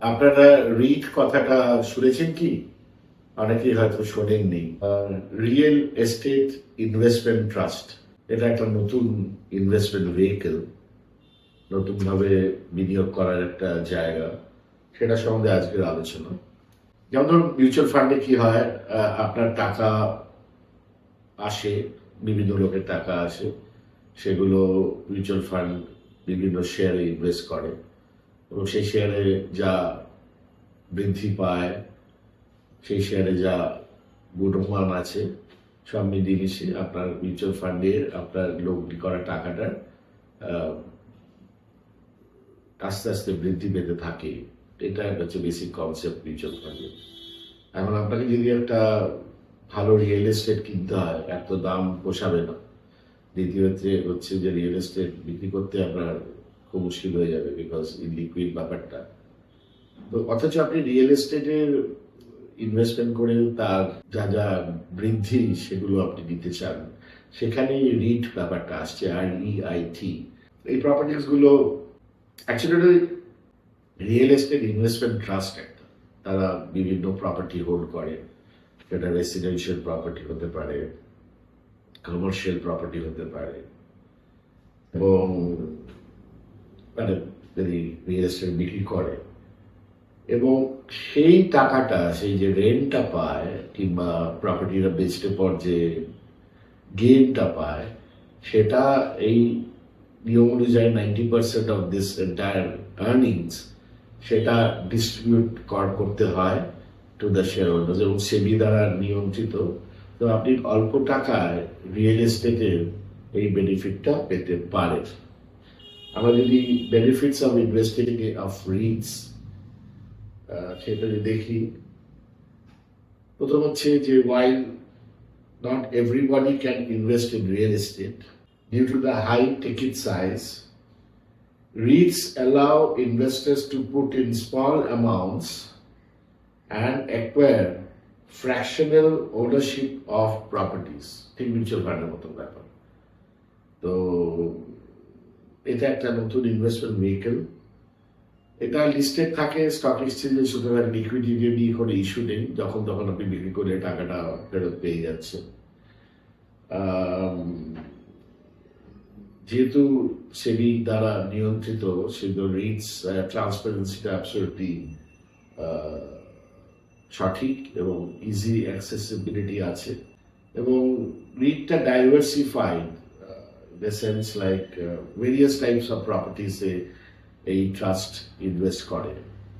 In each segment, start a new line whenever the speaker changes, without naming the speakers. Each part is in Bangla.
আপনারা রিট কথাটা শুনেছেন কি? অনেকেই হয়তো শোনেননি। রিয়েল এস্টেট ইনভেস্টমেন্ট ট্রাস্ট এটা একটা নতুন ইনভেস্টমেন্ট ভেহিকেল নতুনভাবে বিনিয়োগ করার একটা জায়গা। সেটা সম্বন্ধে আজকের আলোচনা। যেমন ধরুন মিউচুয়াল ফান্ডে কি হয়? আপনার টাকা আসে, বিভিন্ন লোকের টাকা আসে, সেগুলো মিউচুয়াল ফান্ড বিভিন্ন শেয়ারে ইনভেস্ট করে। এবং সেই শেয়ারে যা বৃদ্ধি পায়, সেই শেয়ারে যা গুণমান আছে, সব মিলিয়ে মিশিয়ে আপনার মিউচুয়াল ফান্ডের আপনার লগ্নি করা টাকাটা আস্তে আস্তে বৃদ্ধি পেতে থাকে। এটা একটা হচ্ছে বেসিক কনসেপ্ট মিউচুয়াল ফান্ডের এখন আপনাকে যদি একটা ভালো রিয়েল এস্টেট কিনতে হয়, এত দাম পোষাবে না। দ্বিতীয়ত হচ্ছে যে রিয়েল এস্টেট বিক্রি করতে আপনার খুব মুশকিল হয়ে যাবে বিকজ ইনলিকুইড ব্যাপারটা। তো অথচ আপনি রিয়েল এস্টেটের ইনভেস্টমেন্ট করে তার যা যা বৃদ্ধি সেগুলো আপনি নিতে চান সেখানে রিট ব্যাপারটা আসছে আর ই আই টি এই প্রপার্টিসগুলো actually real estate investment trust একটা। তারা বিভিন্ন প্রপার্টি হোল্ড করে, সেটা রেসিডেন্সিয়াল প্রপার্টি হতে পারে কমার্শিয়াল প্রপার্টি হতে পারে। এবং মানে যদি রিয়েল বিক্রি করে। এবং সেই টাকাটা, সেই যে রেন্টটা পায় কিংবা প্রপার্টিটা বেচতে পর যে গেমটা পায়, সেটা এই নিয়ম অনুযায়ী ninety percent of this entire earnings সেটা ডিস্ট্রিবিউট কর, করতে হয় টু দ্য শেয়ার হোল্ডার্স এবং সেবি দ্বারা নিয়ন্ত্রিত। তো আপনি অল্প টাকায় রিয়েল এস্টেটের এই বেনিফিটটা পেতে পারেন। আমরা যদি benefits of investing of REITs সেটা দেখি, প্রথম হচ্ছে যে while not everybody can invest in real estate due to the high ticket size REITs allow investors to put in small amounts and acquire fractional ownership of properties ঠিক মিউচুয়াল ফান্ডের মতন ব্যাপার। তো এটা একটা নতুন ইনভেস্টমেন্ট ভেহিকেল এটা লিস্টেড থাকে স্টক এক্সচেঞ্জে সুতরাং লিকুইডিটি নিয়ে কোনো ইস্যু নেই। যখন তখন আপনি বিক্রি করে টাকাটা ফেরত পেয়ে যাচ্ছেন। যেহেতু সেবি দ্বারা নিয়ন্ত্রিত সেগুলো রিটস ট্রান্সপারেন্সিটা অ্যাবসলিউটলি সঠিক এবং ইজি অ্যাক্সেসিবিলিটি আছে। এবং রিটটা diversified the sense like various types of প্রপার্টিসে এই ট্রাস্ট ইনভেস্ট করে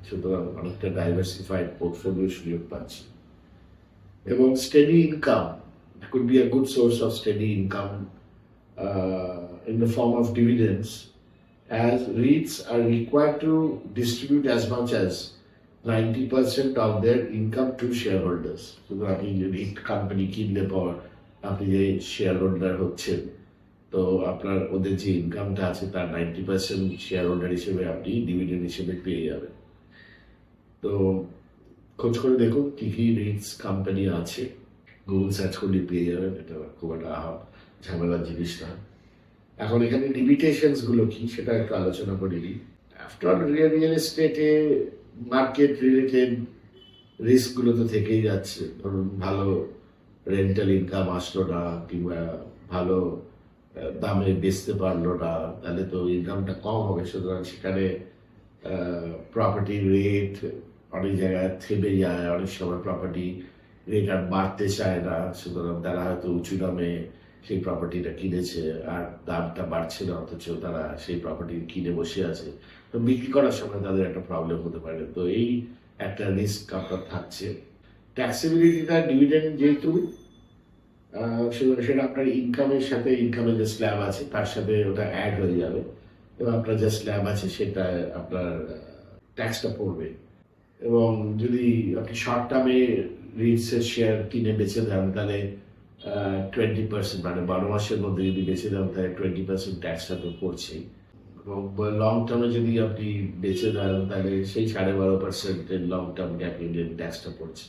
সুতরাং অনেকটা ডাইভার্সিফাইড পোর্টফোলিও সুযোগ পাচ্ছে এবং steady income could be a good source of steady income uh, in the form of dividends as REITs are required to distribute as much as 90% of their income to shareholders. সুতরাং আপনি রিট কোম্পানি কিনলে পর আপনি যে শেয়ার হোল্ডার হচ্ছেন তো আপনার ওদের যে ইনকামটা আছে তার নাইনটি পার্সেন্ট শেয়ার হোল্ডার হিসেবে আপনি ডিভিডেন্ড হিসেবে পেয়ে যাবেন। তো খোঁজ করে দেখুন কি কি রিটস কোম্পানি আছে। গুগল সার্চ করলে পেয়ে যাবেন, এটা খুব একটা আহা- ঝামেলার জিনিস না। এখন এখানে লিমিটেশনসগুলো কি সেটা একটু আলোচনা করে নিই। আফটার রিয়েল রিয়েল এস্টেটে মার্কেট রিলেটেড রিস্কগুলো তো থেকেই যাচ্ছে। ধরুন ভালো রেন্টাল ইনকাম আসলো না কিংবা ভালো দামে বেচতে পারল না, তাহলে তো ইনকামটা কম হবে। সুতরাং সেখানে প্রপার্টি রেট অনেক জায়গায় থেমে যায়, অনেক সময় প্রপার্টি রেট আর বাড়তে চায় না। সুতরাং তারা হয়তো উঁচু দামে সেই প্রপার্টিটা কিনেছে আর দামটা বাড়ছে না, অথচ তারা সেই প্রপার্টি কিনে বসে আছে। তো বিক্রি করার সময় তাদের একটা প্রবলেম হতে পারে। তো এই একটা রিস্ক আপনার থাকছে। ট্যাক্সিবিলিটিটা ডিভিডেন্ড যেহেতু সেটা আপনার ইনকামের সাথে ইনকামের যে স্ল্যাব আছে, তার সাথে ওটা অ্যাড হয়ে যাবে। এবং আপনার যে স্ল্যাব আছে, সেটা আপনার ট্যাক্সটা পড়বে। এবং যদি আপনি শর্ট টার্মে রিটসের শেয়ার কিনে বেচে দেন, তাহলে টোয়েন্টি পার্সেন্ট মানে বারো মাসের মধ্যে যদি বেচে দেন, তাহলে টোয়েন্টি পার্সেন্ট ট্যাক্সটা তো পড়ছেই। এবং লং টার্মে যদি আপনি বেচে দেন, তাহলে সেই সাড়ে বারো পার্সেন্টের লং টার্ম ক্যাপিটাল ট্যাক্সটা পড়ছে।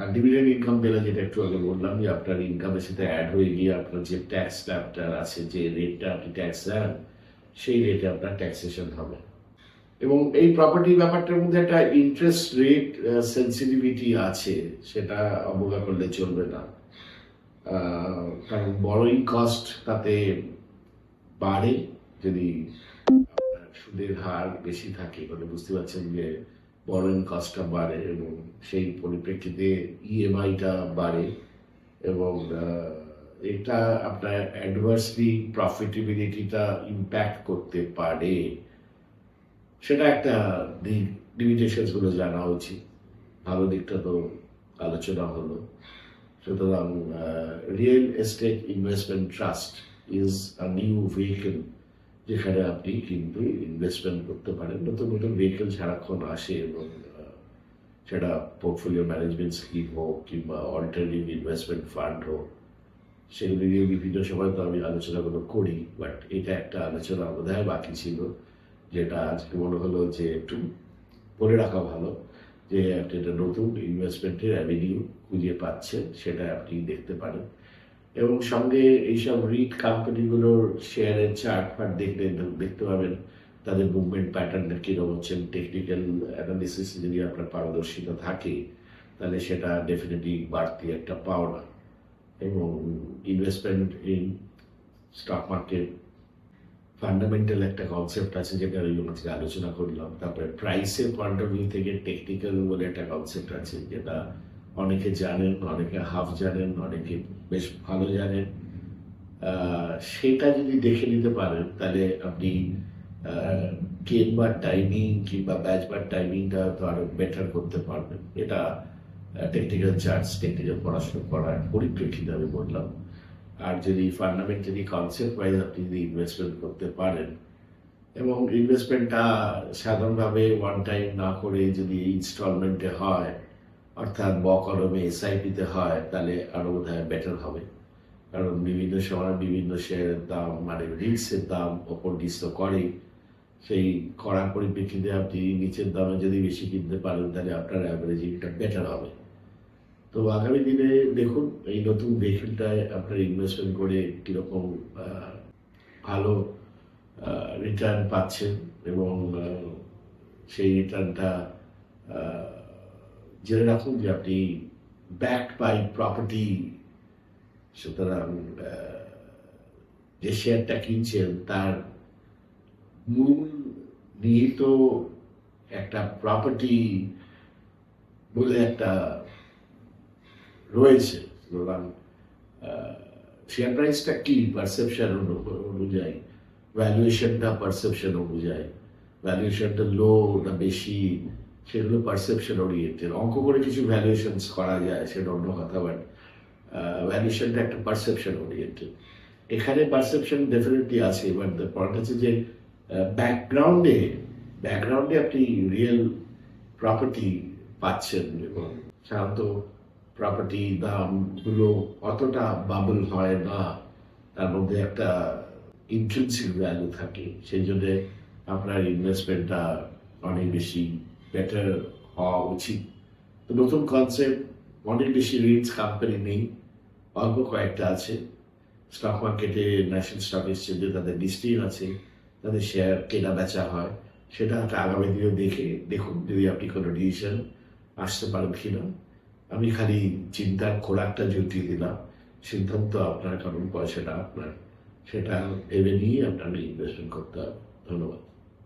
আর ডিভিডেন্ড ইনকাম পেলে যেটা একটু আগে বললাম যে আপনার ইনকামের সাথে অ্যাড হয়ে গিয়ে আপনার যে ট্যাক্স স্ল্যাবটা আছে, যে রেটটা আপনি ট্যাক্স দেন, সেই রেটে আপনার ট্যাক্সেশন হবে। এবং এই প্রপার্টি ব্যাপারটার মধ্যে একটা ইন্টারেস্ট রেট সেন্সিটিভিটি আছে, সেটা অবজ্ঞা করলে চলবে না। কারণ বড়োইং কস্ট তাতে বাড়ে যদি সুদের হার বেশি থাকে মানে বুঝতে পারছেন যে বড়োইং কাজটা বাড়ে এবং সেই পরিপ্রেক্ষিতে ইএমআইটা বাড়ে এবং এটা আপনার অ্যাডভার্সলি প্রফিটেবিলিটিটা ইম্প্যাক্ট করতে পারে। সেটা একটা দিক। লিমিটেশনসগুলো জানা উচিত। ভালো দিকটা তো আলোচনা হলো। সুতরাং real estate investment trust is a new vehicle যেখানে আপনি কিন্তু ইনভেস্টমেন্ট করতে পারেন। নতুন নতুন ভেহিকেল সারাক্ষণ আসে এবং সেটা পোর্টফোলিও ম্যানেজমেন্ট স্কিম হোক কিংবা অল্টারনেটিভ ইনভেস্টমেন্ট ফান্ড হোক, সেগুলি নিয়ে বিভিন্ন সময় তো আমি আলোচনাগুলো করি বাট এটা একটা আলোচনা বোধহয় বাকি ছিল, যেটা আজকে মনে হলো যে একটু বলে রাখা ভালো, যে আপনি একটা নতুন ইনভেস্টমেন্টের অ্যাভিনিউ খুঁজে পাচ্ছেন, সেটা আপনি দেখতে পারেন। এবং সঙ্গে এইসব রিট কোম্পানিগুলোর শেয়ারের চার্ট ফার্ট দেখলে দেখতে পাবেন তাদের মুভমেন্ট প্যাটার্নটা কীরকম হচ্ছে টেকনিক্যাল অ্যানালিসিস যদি আপনার পারদর্শিতা থাকে, তাহলে সেটা ডেফিনেটলি বাড়তি একটা পাওনা এবং investment in stock market fundamental একটা কনসেপ্ট আছে যেটা ওই আজকে আলোচনা করলাম। তারপরে প্রাইসের পয়েন্ট অফ ভিউ থেকে টেকনিক্যাল বলে একটা কনসেপ্ট আছে যেটা অনেকে জানেন, অনেকে হাফ জানেন, অনেকে বেশ ভালো জানেন। সেটা যদি দেখে নিতে পারেন, তাহলে আপনি কেনবার টাইমিং কিংবা ব্যাচবার টাইমিংটা তো আরও বেটার করতে পারবেন। এটা টেকনিক্যাল চার্জ টেকনিক্যাল পড়াশোনা করার পরিপ্রেক্ষিতে আমি বললাম। আর যদি ফান্ডামেন্টালি কনসেপ্ট ওয়াইজ আপনি যদি ইনভেস্টমেন্ট করতে পারেন, এবং ইনভেস্টমেন্টটা সাধারণভাবে ওয়ান টাইম না করে যদি ইনস্টলমেন্টে হয় অর্থাৎ ব কলমে এসআইপিতে হয়, তাহলে আরও বোধ বেটার হবে। কারণ বিভিন্ন সময় বিভিন্ন শেয়ারের দাম মানে রিক্সের দাম ওপর নিচ করে সেই করার পরিপ্রেক্ষিতে আপনি নিচের দামে যদি বেশি কিনতে পারেন, তাহলে আপনার অ্যাভারেজিংটা বেটার হবে। তো আগামী দিনে দেখুন, এই নতুন ভেহিকেলটায় আপনার ইনভেস্টমেন্ট করে কীরকম ভালো রিটার্ন পাচ্ছেন এবং সেই রিটার্নটা জেনে রাখুন যে আপনি ব্যাকড বাই প্রপার্টি সুতরাং যে শেয়ারটা কিনছেন, তার মূল নিহিত একটা প্রপার্টি বলে একটা রয়েছে। সুতরাং শেয়ার প্রাইসটা কি? পারসেপশন অনুযায়ী ভ্যালুয়েশনটা পারসেপশন অনুযায়ী ভ্যালুয়েশনটা লো না বেশি? সেগুলো পারসেপশন ওরিয়েন্টেড অঙ্ক করে কিছু ভ্যালুয়েশনস করা যায় সেটা অন্য কথা বাট ভ্যালুয়েশনটা একটা পারসেপশন ওরিয়েন্টেড এখানে পারসেপশন ডেফিনেটলি আছে বাট দ্য পয়েন্ট হচ্ছে যে ব্যাকগ্রাউন্ডে ব্যাকগ্রাউন্ডে আপনি রিয়েল প্রপার্টি পাচ্ছেন এবং সাধারণত প্রপার্টি দামগুলো অতটা বাবল হয় না, তার মধ্যে একটা ইন্ট্রেন্সিক ভ্যালু থাকে, সেই জন্য আপনার ইনভেস্টমেন্টটা অনেক বেশি বেটার হওয়া উচিত। তো নতুন কনসেপ্ট অনেক বেশি রিচ কোম্পানি নেই, অল্প কয়েকটা আছে। স্টক মার্কেটে ন্যাশনাল স্টক এক্সচেঞ্জে তাদের লিস্টিং আছে, তাদের শেয়ার কেনা বেচা হয়। সেটা একটা আগামী দিনে দেখে দেখুন যদি আপনি কোনো ডিসিশন আসতে পারেন কিনা। আমি খালি চিন্তার খোরাকটা জুটিয়ে দিলাম। সিদ্ধান্ত আপনার কারণ পয়সাটা আপনার। সেটা ভেবে নিয়ে আপনাকে ইনভেস্টমেন্ট করতে হবে। ধন্যবাদ।